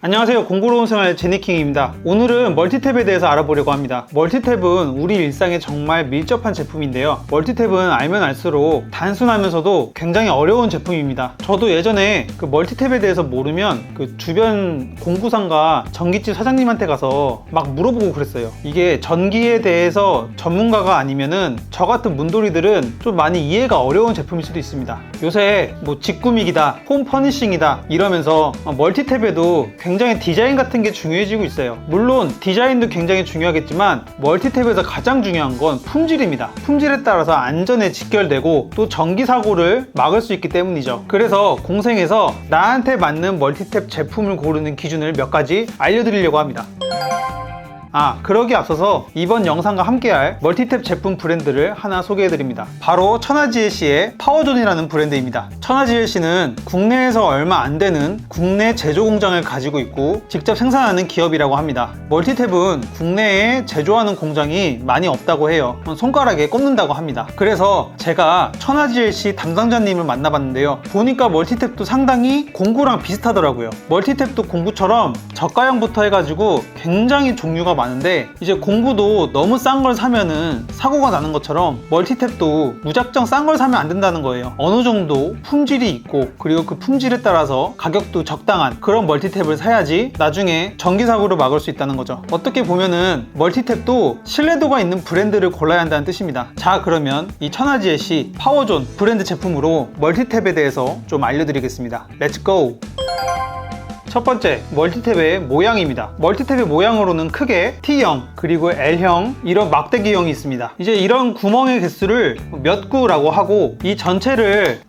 안녕하세요. 공부로운 생활 제니킹입니다. 오늘은 멀티탭에 대해서 알아보려고 합니다. 멀티탭은 우리 일상에 정말 밀접한 제품인데요. 멀티탭은 알면 알수록 단순하면서도 굉장히 어려운 제품입니다. 저도 예전에 그 멀티탭에 대해서 모르면 그 주변 공구상가 전기집 사장님한테 가서 막 물어보고 그랬어요. 이게 전기에 대해서 전문가가 아니면은 저 같은 문돌이들은 좀 많이 이해가 어려운 제품일 수도 있습니다. 요새 뭐 직구믹이다 홈 퍼니싱이다 이러면서 어, 멀티탭에도 굉장히 디자인 같은 게 중요해지고 있어요. 물론 디자인도 굉장히 중요하겠지만 멀티탭에서 가장 중요한 건 품질입니다. 품질에 따라서 안전에 직결되고 또 전기 사고를 막을 수 있기 때문이죠. 그래서 공생에서 나한테 맞는 멀티탭 제품을 고르는 기준을 몇 가지 알려드리려고 합니다. 아, 그러기 앞서서 이번 영상과 함께할 멀티탭 제품 브랜드를 하나 소개해드립니다. 바로 천하지엘씨의 파워존이라는 브랜드입니다. 천하지엘씨는 국내에서 얼마 안 되는 국내 제조 공장을 가지고 있고 직접 생산하는 기업이라고 합니다. 멀티탭은 국내에 제조하는 공장이 많이 없다고 해요. 손가락에 꼽는다고 합니다. 그래서 제가 천하지엘씨 담당자님을 만나봤는데요. 보니까 멀티탭도 상당히 공구랑 비슷하더라고요. 멀티탭도 공구처럼 저가형부터 해가지고 굉장히 종류가 많은데 이제 공구도 너무 싼 걸 사면은 사고가 나는 것처럼 멀티탭도 무작정 싼 걸 사면 안 된다는 거예요. 어느 정도 품질이 있고 그리고 그 품질에 따라서 가격도 적당한 그런 멀티탭을 사야지 나중에 전기 사고를 막을 수 있다는 거죠. 어떻게 보면은 멀티탭도 신뢰도가 있는 브랜드를 골라야 한다는 뜻입니다. 자 그러면 이 천하지의시 파워존 브랜드 제품으로 멀티탭에 대해서 좀 알려드리겠습니다. 렛츠 고! 첫 번째, 멀티탭의 모양입니다. 멀티탭의 모양으로는 크게 T형, 그리고 L형, 이런 막대기형이 있습니다. 이제 이런 구멍의 개수를 몇 구라고 하고, 이 전체를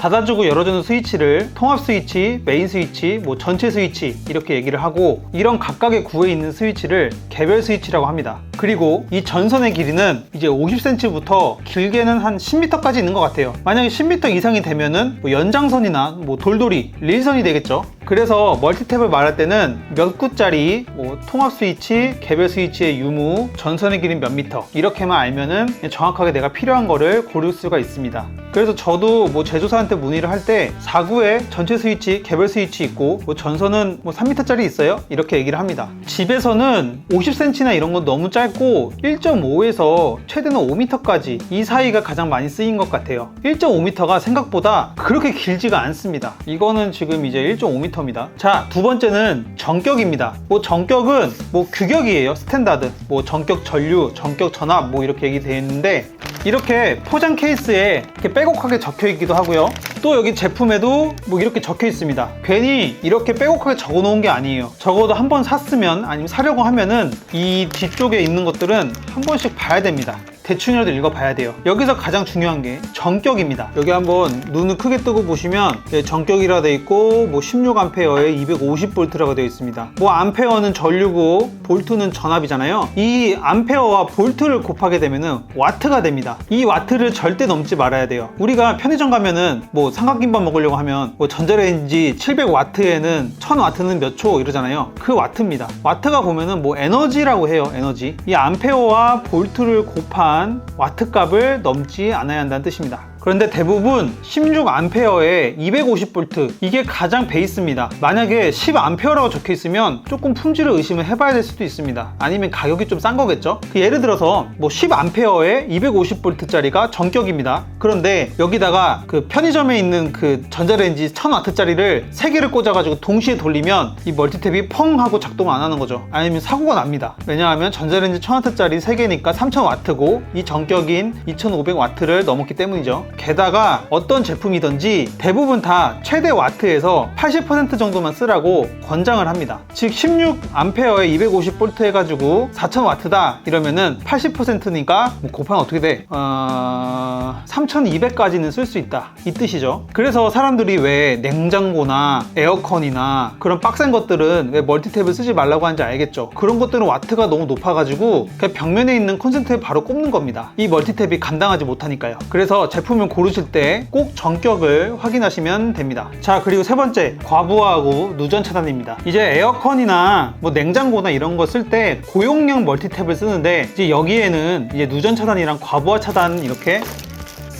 닫아주고 열어주는 스위치를 통합 스위치, 메인 스위치, 뭐 전체 스위치 이렇게 얘기를 하고 이런 각각의 구에 있는 스위치를 개별 스위치라고 합니다. 그리고 이 전선의 길이는 이제 50cm부터 길게는 한 10m까지 있는 것 같아요. 만약에 10m 이상이 되면은 뭐 연장선이나 뭐 돌돌이, 릴선이 되겠죠. 그래서 멀티탭을 말할 때는 몇 구짜리 뭐 통합 스위치, 개별 스위치의 유무, 전선의 길이 몇 미터 이렇게만 알면은 정확하게 내가 필요한 거를 고를 수가 있습니다. 그래서 저도 뭐 제조사한테 문의를 할 때 4구에 전체 스위치, 개별 스위치 있고 뭐 전선은 뭐 3m짜리 있어요? 이렇게 얘기를 합니다. 집에서는 50cm나 이런 건 너무 짧고 1.5에서 최대는 5m까지 이 사이가 가장 많이 쓰인 것 같아요. 1.5m가 생각보다 그렇게 길지가 않습니다. 이거는 지금 이제 1.5m 입니다. 자, 두 번째는 전격입니다. 뭐 전격은 뭐 규격이에요. 스탠다드. 뭐 전격 전류, 전격 전압 뭐 이렇게 얘기되어 있는데 이렇게 포장 케이스에 이렇게 빼곡하게 적혀 있기도 하고요. 또 여기 제품에도 뭐 이렇게 적혀 있습니다. 괜히 이렇게 빼곡하게 적어 놓은 게 아니에요. 적어도 한 번 샀으면 아니면 사려고 하면은 이 뒤쪽에 있는 것들은 한 번씩 봐야 됩니다. 대충이라도 읽어봐야 돼요. 여기서 가장 중요한 게 전격입니다. 여기 한번 눈을 크게 뜨고 보시면 예, 전격이라 돼 있고 뭐 16A에 250V라고 되어 있습니다. 뭐 암페어는 전류고 볼트는 전압이잖아요. 이 암페어와 볼트를 곱하게 되면은 와트가 됩니다. 이 와트를 절대 넘지 말아야 돼요. 우리가 편의점 가면은 뭐 삼각김밥 먹으려고 하면 뭐 전자레인지 700와트에는 1000와트는 몇 초 이러잖아요. 그 와트입니다. 와트가 보면은 뭐 에너지라고 해요. 에너지. 이 암페어와 볼트를 곱한 와트 값을 넘지 않아야 한다는 뜻입니다. 그런데 대부분 16A에 250V 이게 가장 베이스입니다. 만약에 10A라고 적혀 있으면 조금 품질을 의심을 해봐야 될 수도 있습니다. 아니면 가격이 좀 싼 거겠죠? 그 예를 들어서 뭐 10A에 250V짜리가 전격입니다. 그런데 여기다가 그 편의점에 있는 그 전자레인지 1000W짜리를 3개를 꽂아가지고 동시에 돌리면 이 멀티탭이 펑 하고 작동 안 하는 거죠. 아니면 사고가 납니다. 왜냐하면 전자레인지 1000W짜리 3개니까 3000W고 이 전격인 2500W를 넘었기 때문이죠. 게다가 어떤 제품이든지 대부분 다 최대 와트에서 80% 정도만 쓰라고 권장을 합니다. 즉 16A에 250V 해가지고 4000W다 이러면은 80%니까 뭐 곱하면 어떻게 돼? 어... 3200까지는 쓸 수 있다 이 뜻이죠. 그래서 사람들이 왜 냉장고나 에어컨이나 그런 빡센 것들은 왜 멀티탭을 쓰지 말라고 하는지 알겠죠. 그런 것들은 와트가 너무 높아가지고 그냥 벽면에 있는 콘센트에 바로 꼽는 겁니다. 이 멀티탭이 감당하지 못하니까요. 그래서 제품 을 고르실 때 꼭 전격을 확인하시면 됩니다. 자 그리고 세 번째 과부하고 누전 차단입니다. 이제 에어컨이나 뭐 냉장고나 이런 거 쓸 때 고용량 멀티탭을 쓰는데 이제 여기에는 이제 누전 차단이랑 과부하 차단 이렇게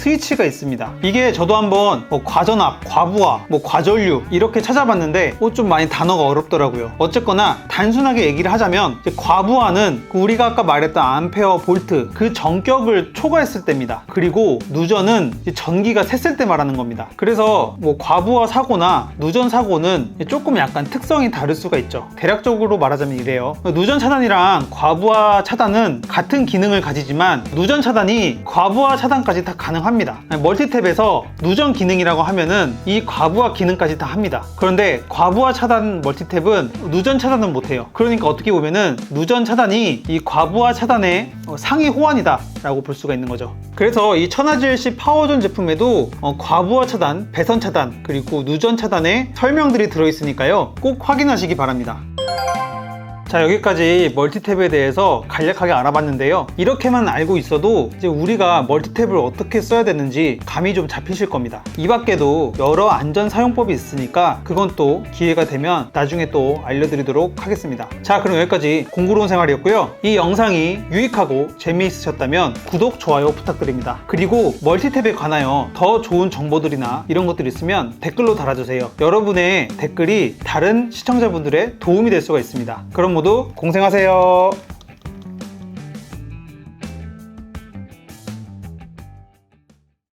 스위치가 있습니다. 이게 저도 한번 뭐 과전압, 과부하, 뭐 과전류 이렇게 찾아봤는데 어, 좀 많이 단어가 어렵더라고요. 어쨌거나 단순하게 얘기를 하자면 과부하는 그 우리가 아까 말했던 암페어 볼트 그 전격을 초과했을 때입니다. 그리고 누전은 전기가 샜을 때 말하는 겁니다. 그래서 뭐 과부하 사고나 누전 사고는 조금 약간 특성이 다를 수가 있죠. 대략적으로 말하자면 이래요. 누전 차단이랑 과부하 차단은 같은 기능을 가지지만 누전 차단이 과부하 차단까지 다 가능합니다. 멀티탭에서 누전 기능이라고 하면은 이 과부하 기능까지 다 합니다. 그런데 과부하 차단 멀티탭은 누전 차단은 못해요. 그러니까 어떻게 보면은 누전 차단이 이 과부하 차단의 어, 상위 호환이다 라고 볼 수가 있는 거죠. 그래서 이 천하질시 파워존 제품에도 어, 과부하 차단, 배선 차단, 그리고 누전 차단의 설명들이 들어있으니까요. 꼭 확인하시기 바랍니다. 자 여기까지 멀티탭에 대해서 간략하게 알아봤는데요. 이렇게만 알고 있어도 이제 우리가 멀티탭을 어떻게 써야 되는지 감이 좀 잡히실 겁니다. 이 밖에도 여러 안전 사용법이 있으니까 그건 또 기회가 되면 나중에 또 알려드리도록 하겠습니다. 자 그럼 여기까지 공구로운 생활이었고요. 이 영상이 유익하고 재미있으셨다면 구독 좋아요 부탁드립니다. 그리고 멀티탭에 관하여 더 좋은 정보들이나 이런 것들 있으면 댓글로 달아주세요. 여러분의 댓글이 다른 시청자분들의 도움이 될 수가 있습니다. 그럼 모두 공생하세요.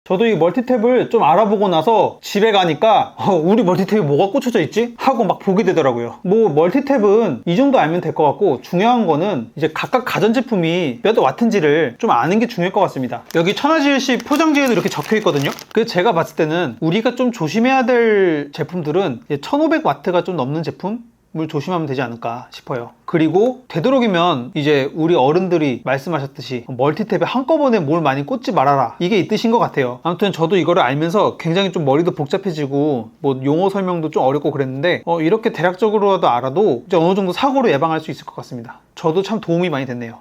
저도 이 멀티탭을 좀 알아보고 나서 집에 가니까 어, 우리 멀티탭에 뭐가 꽂혀져 있지? 하고 막 보게 되더라고요. 뭐 멀티탭은 이 정도 알면 될 것 같고 중요한 거는 이제 각각 가전제품이 몇 와트인지를 좀 아는 게 중요할 것 같습니다. 여기 천하질시 포장지에도 이렇게 적혀 있거든요. 그 제가 봤을 때는 우리가 좀 조심해야 될 제품들은 1500와트가 좀 넘는 제품 물 조심하면 되지 않을까 싶어요. 그리고 되도록이면 이제 우리 어른들이 말씀하셨듯이 멀티탭에 한꺼번에 뭘 많이 꽂지 말아라. 이게 이 뜻인 것 같아요. 아무튼 저도 이거를 알면서 굉장히 좀 머리도 복잡해지고 뭐 용어 설명도 좀 어렵고 그랬는데 어, 이렇게 대략적으로라도 알아도 이제 어느 정도 사고를 예방할 수 있을 것 같습니다. 저도 참 도움이 많이 됐네요.